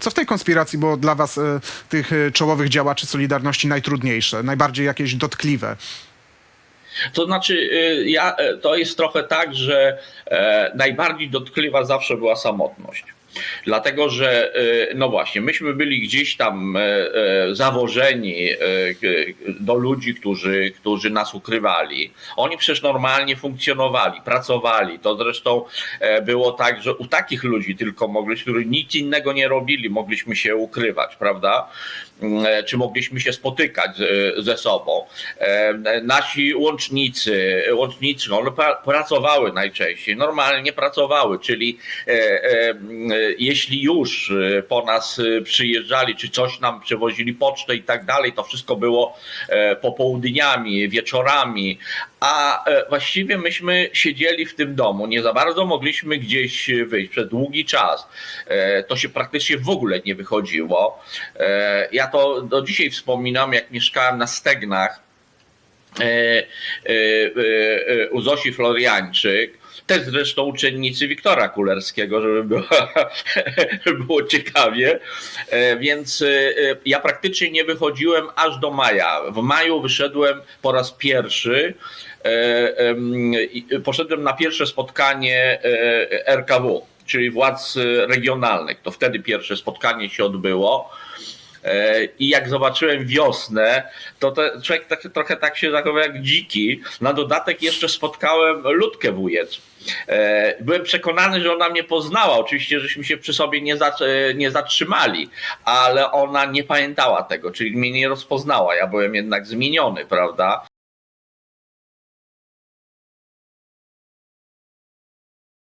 Co w tej konspiracji było dla was, e, tych e, czołowych działaczy Solidarności, najtrudniejsze, najbardziej jakieś dotkliwe? To znaczy, y, ja, e, to jest trochę tak, że e, najbardziej dotkliwa zawsze była samotność. Dlatego, że e, no właśnie, myśmy byli gdzieś tam e, e, zawożeni do ludzi, którzy, którzy nas ukrywali. Oni przecież normalnie funkcjonowali, pracowali. To zresztą było tak, że u takich ludzi tylko mogliśmy, którzy nic innego nie robili, mogliśmy się ukrywać, prawda? Mm, Czy mogliśmy się spotykać ze sobą. Nasi łącznicy, łącznicy, one pra- pracowały najczęściej, normalnie pracowały, czyli jeśli już e, po nas e, przyjeżdżali, czy coś nam przewozili pocztę i tak dalej, to wszystko było e, popołudniami, wieczorami, a e, właściwie myśmy siedzieli w tym domu, nie za bardzo mogliśmy gdzieś wyjść przez długi czas. E, To się praktycznie w ogóle nie wychodziło. Ja to do dzisiaj wspominam, jak mieszkałem na Stegnach e, e, e, e, u Zosi Floriańczyk, też zresztą uczennicy Wiktora Kulerskiego, żeby było, było ciekawie. Więc ja praktycznie nie wychodziłem aż do maja. W maju wyszedłem po raz pierwszy. Poszedłem na pierwsze spotkanie RKW, czyli władz regionalnych. To wtedy pierwsze spotkanie się odbyło. E, I jak zobaczyłem wiosnę, to człowiek tak, trochę tak się zachował jak dziki. Na dodatek jeszcze spotkałem Ludkę Wujec. E, Byłem przekonany, że ona mnie poznała. Oczywiście, żeśmy się przy sobie nie, e, nie zatrzymali, ale ona nie pamiętała tego, czyli mnie nie rozpoznała. Ja byłem jednak zmieniony, prawda?